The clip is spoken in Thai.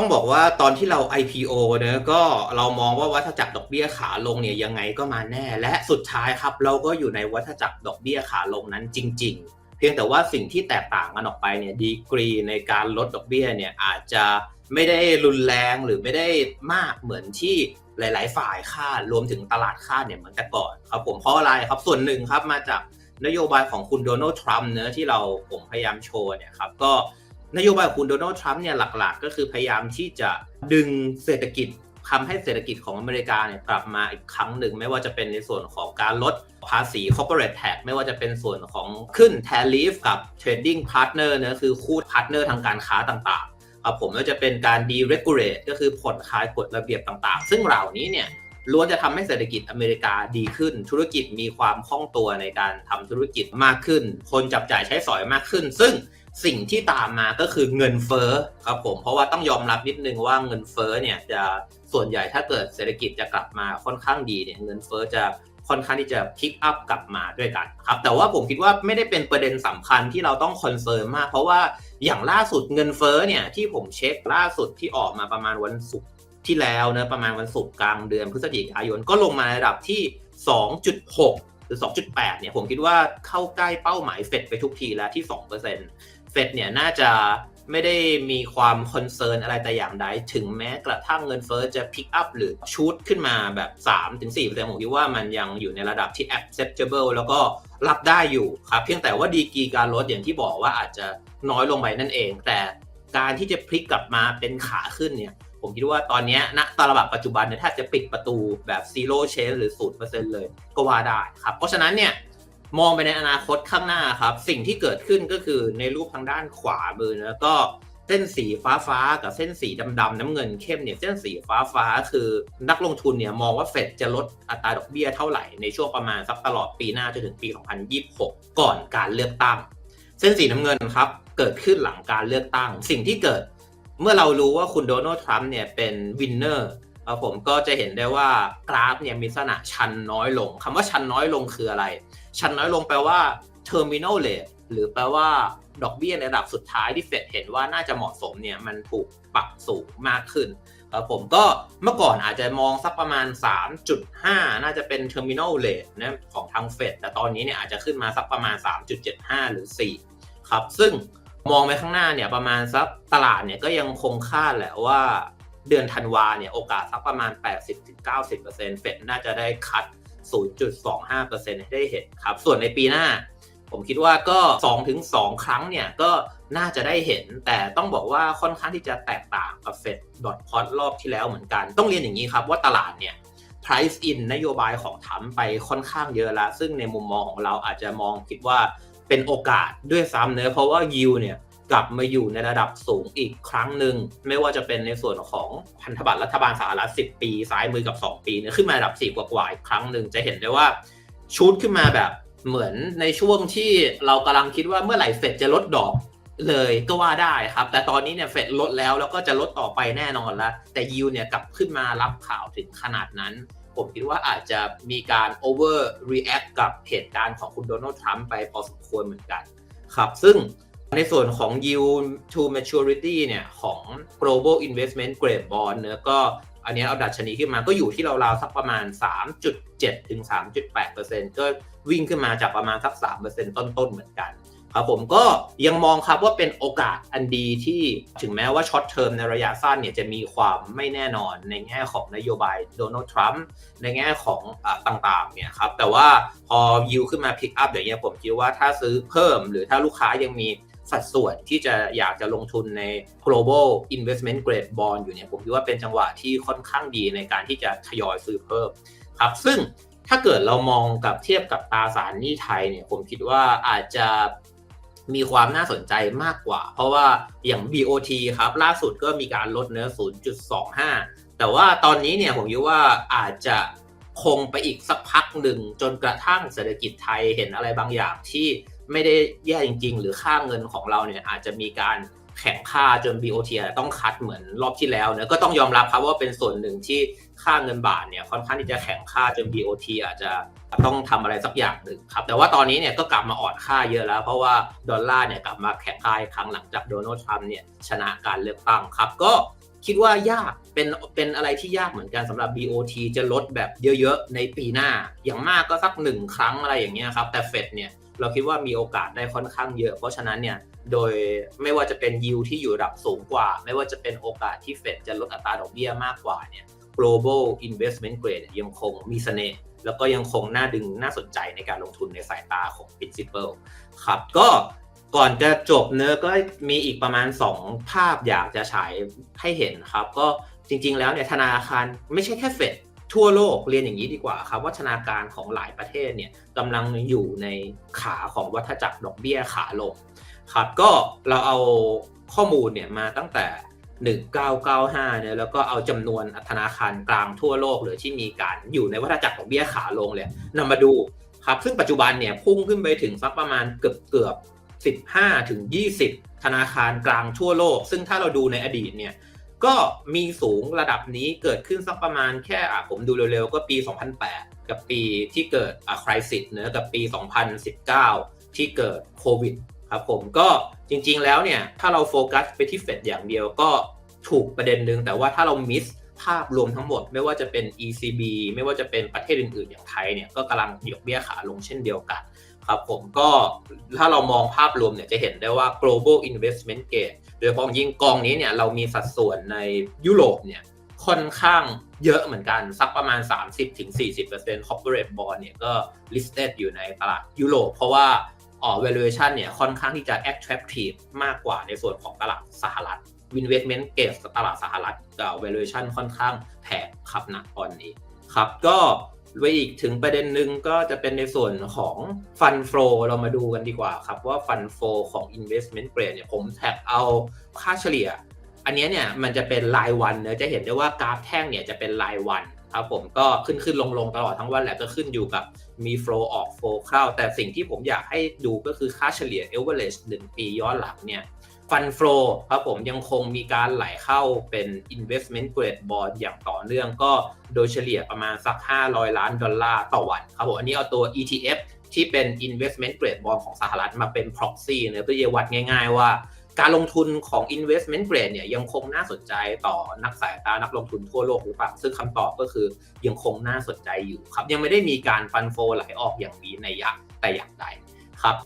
ต้องบอกว่าตอนที่เรา IPO เนะก็เรามองว่าวัฏจักรดอกเบี้ยขาลงเนี่ยยังไงก็มาแน่ และสุดท้ายครับ เราก็อยู่ในวัฏจักรดอกเบี้ยขาลงนั้นจริง ๆ เพียงแต่ว่าสิ่งที่แตกต่างกันออกไปเนี่ยดีกรีในการลดดอกเบี้ยเนี่ยอาจจะไม่ได้รุนแรงหรือไม่ได้มากเหมือนที่หลาย ๆ ฝ่ายคาดรวมถึงตลาดคาดเนี่ยเหมือนแต่ก่อนครับผมเพราะอะไรครับส่วนหนึ่งครับมาจากนโยบายของคุณโดนัลด์ทรัมป์เนื้อะที่เราผมพยายามโชว์เนี่ยครับก็ นโยบายของคุณโดนัลด์ทรัมป์เนี่ยหลักๆ ก็คือพยายามที่จะดึงเศรษฐกิจทำให้เศรษฐกิจของอเมริกาเนี่ยกลับมาอีกครั้งหนึ่ง ไม่ว่าจะเป็นในส่วนของการลดภาษี corporate tax ไม่ว่าจะเป็นส่วนของขึ้น tariff กับ trading partner เนะคือคู่พาร์ทเนอร์ทางการค้าต่างๆครับผมก็จะเป็นการ deregulate ก็คือผ่อนคลายกฎระเบียบต่างๆ ซึ่งเหล่านี้เนี่ยล้วนจะทำให้เศรษฐกิจอเมริกาดีขึ้น ธุรกิจมีความคล่องตัวในการทำธุรกิจมากขึ้น คนจับจ่ายใช้สอยมากขึ้น ซึ่ง สิ่งที่ตามมาก็คือเงินเฟ้อครับผมเพราะว่าต้องยอมรับนิดนึงว่าเงินเฟ้อเนี่ยจะส่วนใหญ่ถ้าเกิดเศรษฐกิจจะกลับมาค่อนข้างดีเนี่ยเงินเฟ้อจะค่อนข้างที่จะพิกอัพกลับมาด้วยกันครับแต่ว่าผมคิดว่าไม่ได้เป็นประเด็นสำคัญที่เราต้องคอนเซิร์นมาก เพราะว่าอย่างล่าสุดเงินเฟ้อเนี่ยที่ผมเช็คล่าสุดที่ออกมาประมาณวันศุกร์ที่แล้วนะประมาณวันศุกร์กลางเดือนพฤศจิกายนก็ลงมาในระดับที่ 2.6 หรือ 2.8 เนี่ยผมคิดว่าเข้าใกล้เป้าหมายเฟดไปทุกทีแล้วที่ 2%เเฟดเนี่ยน่าจะไม่ได้มีความคอนเซิร์นอะไรแต่อย่างใดถึงแม้กระทั่งเงินเฟอ้อจะพิกอัพหรือชูดขึ้นมาแบบ 3-4%ผมคิดว่ามันยังอยู่ในระดับที่ acceptable แล้วก็รับได้อยู่ครับ เพียงแต่ว่าดีกีการลดอย่างที่บอกว่าอาจจะน้อยลงไปนั่นเอง แต่การที่จะพลิกกลับมาเป็นขาขึ้นเนี่ย ผมคิดว่าตอนนี้ณตลบัดปัจจุบันเนี่ยแทบจะปิดประตูแบบ zero change หรือ 0%เลยก็ว่าได้ครับ เพราะฉะนั้นเนี่ย มองไปในอนาคตข้างหน้าครับ สิ่งที่เกิดขึ้นก็คือในรูปทางด้านขวามือนะก็เส้นสีฟ้าฟ้ากับเส้นสีดำๆน้ำเงินเข้มเนี่ยเส้นสีฟ้าฟ้าคือนักลงทุนเนี่ยมองว่าเฟดจะลดอัตราดอกเบี้ยเท่าไหร่ในช่วงประมาณสักตลอดปีหน้าจนถึงปี 2026 ก่อนการเลือกตั้ง เส้นสีน้ำเงินครับเกิดขึ้นหลังการเลือกตั้ง สิ่งที่เกิดเมื่อเรารู้ว่าคุณโดนัลด์ทรัมป์เนี่ยเป็นวินเนอร์ผมก็จะเห็นได้ว่ากราฟเนี่ยมีลักษณะชันน้อยลงคำว่าชันน้อยลงคืออะไร ชันน้อยลงแปลว่า terminal rate หรือแปลว่าดอกเบี้ยในระดับสุดท้ายที่เฟดเห็นว่าน่าจะเหมาะสมเนี่ยมันถูกปรับสูงมากขึ้นครับผมก็เมื่อก่อนอาจจะมองสักประมาณ 3.5 น่าจะเป็น terminal rate นะของทางเฟดแต่ตอนนี้เนี่ยอาจจะขึ้นมาสักประมาณ 3.75 หรือ 4 ครับ ซึ่งมองไปข้างหน้าเนี่ยประมาณสักตลาดเนี่ยก็ยังคงคาดแหละว่าเดือนธันวาเนี่ยโอกาสสักประมาณ 80-90%เฟดน่าจะได้คัด 0.25%ให้ได้เห็นครับ ส่วนในปีหน้า ผมคิดว่าก็ 2-2 ครั้งเนี่ย ก็น่าจะได้เห็น แต่ต้องบอกว่าค่อนข้างที่จะแตกต่างกับเฟดดอทพอตรอบที่แล้วเหมือนกัน ต้องเรียนอย่างนี้ครับว่าตลาดเนี่ย price in นโยบายของทรัมไปค่อนข้างเยอะละ ซึ่งในมุมมองของเราอาจจะมองคิดว่าเป็นโอกาสด้วยซ้ำเนะเพราะว่ายิวเนี่ย กลับมาอยู่ในระดับสูงอีกครั้งหนึ่งไม่ว่าจะเป็นในส่วนของพันธบัตรรัฐบาลสหรัฐ10 ปีซ้ายมือกับ 2 ปีเนี่ยขึ้นมาระดับ4กว่าๆอีกครั้งหนึ่งจะเห็นได้ว่าชูดขึ้นมาแบบเหมือนในช่วงที่เรากำลังคิดว่าเมื่อไหร่เฟดจะลดดอกเลยก็ว่าได้ครับ แต่ตอนนี้เนี่ยเฟดลดแล้วแล้วก็จะลดต่อไปแน่นอนแล้ว แต่ยิวเนี่ยกลับขึ้นมารับข่าวถึงขนาดนั้น ผมคิดว่าอาจจะมีการ over react กับเหตุการณ์ของคุณโดนัลด์ทรัมป์ไปพอสมควรเหมือนกันครับ ซึ่ง ในส่วนของ yield to maturity เนี่ย ของ global investment grade bond เนื้อก็อันนี้เอาดัชนีขึ้นมาก็อยู่ที่ราวๆสักประมาณ 3.7 ถึง 3.8%ก็วิ่งขึ้นมาจากประมาณสัก 3%ต้นๆ เหมือนกันครับผมก็ยังมองครับว่าเป็นโอกาสอันดีที่ถึงแม้ว่าช็อตเทอมในระยะสั้นเนี่ยจะมีความไม่แน่นอนในแง่ของนโยบายโดนัลด์ทรัมป์ในแง่ของอต่างๆเนี่ยครับแต่ว่าพอยิวขึ้นมาพิกอัพอย่างเงี้ยผมคิดว่าถ้าซื้อเพิ่ม หรือถ้าลูกค้ายังมี สัดส่วนที่จะอยากจะลงทุนใน global investment grade bond อยู่เนี่ยผมคิดว่าเป็นจังหวะที่ค่อนข้างดีในการที่จะทยอยซื้อเพิ่มครับ ซึ่งถ้าเกิดเรามองกับเทียบกับตราสารหนี้ไทยเนี่ยผมคิดว่าอาจจะมีความน่าสนใจมากกว่า เพราะว่าอย่าง BOT ครับล่าสุดก็มีการลดเนื้อ 0.25 แต่ว่าตอนนี้เนี่ยผมคิดว่าอาจจะคงไปอีกสักพักหนึ่งจนกระทั่งเศรษฐกิจไทยเห็นอะไรบางอย่างที่ ไม่ได้แย่จริง ๆ หรือค่าเงินของเราเนี่ยอาจจะมีการแข่งค่าจน BOT ต้องคัดเหมือนรอบที่แล้วเนะก็ต้องยอมรับครับว่าเป็นส่วนหนึ่งที่ค่าเงินบาทเนี่ยค่อนข้างที่จะแข่งค่าจน BOT อาจจะต้องทำอะไรสักอย่างหนึ่งครับ แต่ว่าตอนนี้เนี่ยก็กลับมาอ่อนค่าเยอะแล้ว เพราะว่าดอลลาร์เนี่ยกลับมาแข็งค่าครั้งหลังจากโดนัลด์ทรัมป์เนี่ยชนะการเลือกตั้งครับก็คิดว่ายากเป็นเป็นอะไรที่ยากเหมือนกันสำหรับ BOT จะลดแบบเยอะๆ ในปีหน้า อย่างมากก็สักหนึ่งครั้งอะไรอย่างเงี้ยครับแต่เฟดเนี่ย เราคิดว่ามีโอกาสได้ค่อนข้างเยอะ เพราะฉะนั้นเนี่ยโดยไม่ว่าจะเป็นยิวที่อยู่ระดับสูงกว่า ไม่ว่าจะเป็นโอกาสที่เฟดจะลดอัตราดอกเบี้ยมากกว่าเนี่ย global investment grade ยังคงมีเสน่ห์แล้วก็ยังคงน่าดึงน่าสนใจในการลงทุนในสายตาของ principal ครับก็ก่อนจะจบเนื้อก็มีอีกประมาณ 2 ภาพอยากจะฉายให้เห็นครับ ก็จริงๆแล้วเนี่ยธนาคารไม่ใช่แค่เฟด ทั่วโลกเรียนอย่างนี้ดีกว่าครับว่าธนาคารของหลายประเทศเนี่ยกำลังอยู่ในขาของวัฏจักรดอกเบี้ยขาลงครับก็เราเอาข้อมูลเนี่ยมาตั้งแต่ 1995เนี่ยแล้วก็เอาจำนวนธนาคารกลางทั่วโลกหรือที่มีการอยู่ในวัฏจักรดอกเบี้ยขาลงเลยนำมาดูครับซึ่งปัจจุบันเนี่ยพุ่งขึ้นไปถึงสักประมาณเกือบเกือบ15ถึง20 ธนาคารกลางทั่วโลก ซึ่งถ้าเราดูในอดีตเนี่ย ก็มีสูงระดับนี้เกิดขึ้นสักประมาณแค่ผมดูเร็วๆ ก็ปี 2008 กับปีที่เกิดอะคริสิตเนะกับปี 2019 ที่เกิดโควิดครับผมก็จริงๆแล้วเนี่ยถ้าเราโฟกัสไปที่เฟดอย่างเดียวก็ถูกประเด็นหนึ่งแต่ว่าถ้าเรามิสภาพรวมทั้งหมดไม่ว่าจะเป็น ECB ไม่ว่าจะเป็นประเทศอื่นๆ อย่างไทยเนี่ยก็กำลังดอกเบี้ยขาลงเช่นเดียวกัน ครับผมก็ถ้าเรามองภาพรวมเนี่ยจะเห็นได้ว่า global investment grade โดยเฉพาะยิ่งกองนี้เนี่ยเรามีสัดส่วนในยุโรปเนี่ยค่อนข้างเยอะเหมือนกันสักประมาณ 30-40% corporate bond เนี่ยก็ listed อยู่ในตลาดยุโรปเพราะว่าอ๋อ valuation เนี่ยค่อนข้างที่จะ attractive มากกว่าในส่วนของตลาดสหรัฐ investment grade ตลาดสหรัฐ valuation ค่อนข้างแพงครับนะตอนนี้ครับก็ ไปอีกถึงประเด็นหนึ่งก็จะเป็นในส่วนของฟันโฟเรามาดูกันดีกว่าครับว่าฟันโฟของ investment grade เนี่ยผมแท็กเอาค่าเฉลี่ย อันนี้เนี่ยมันจะเป็นรายวันเนอะจะเห็นได้ว่ากราฟแท่งเนี่ยจะเป็นรายวัน ครับผมก็ขึ้นขึ้นลงลงตลอดทั้งวันแหละก็ขึ้นอยู่กับมี flow ออก flow เข้า แต่สิ่งที่ผมอยากให้ดูก็คือค่าเฉลี่ย average 1ปีย้อนหลังเนี่ยฟันโฟครับผมยังคงมีการไหลเข้าเป็น investment grade bond อย่างต่อเนื่องก็โดยเฉลี่ยประมาณสัก 500 ล้านดอลลาร์ต่อวันครับผมอันนี้เอาตัว ETF ที่เป็น investment grade bond ของสหรัฐมาเป็น proxy เนอะเพื่อจะวัดง่าย ๆว่า การลงทุนของ investment grade เนี่ยยังคงน่าสนใจต่อนักสายตานักลงทุนทั่วโลกหรือเปล่า ซึ่งคำตอบก็คือยังคงน่าสนใจอยู่ครับ ยังไม่ได้มีการฟันโฟไหลออกอย่างนี้ในย่างแต่อย่างใด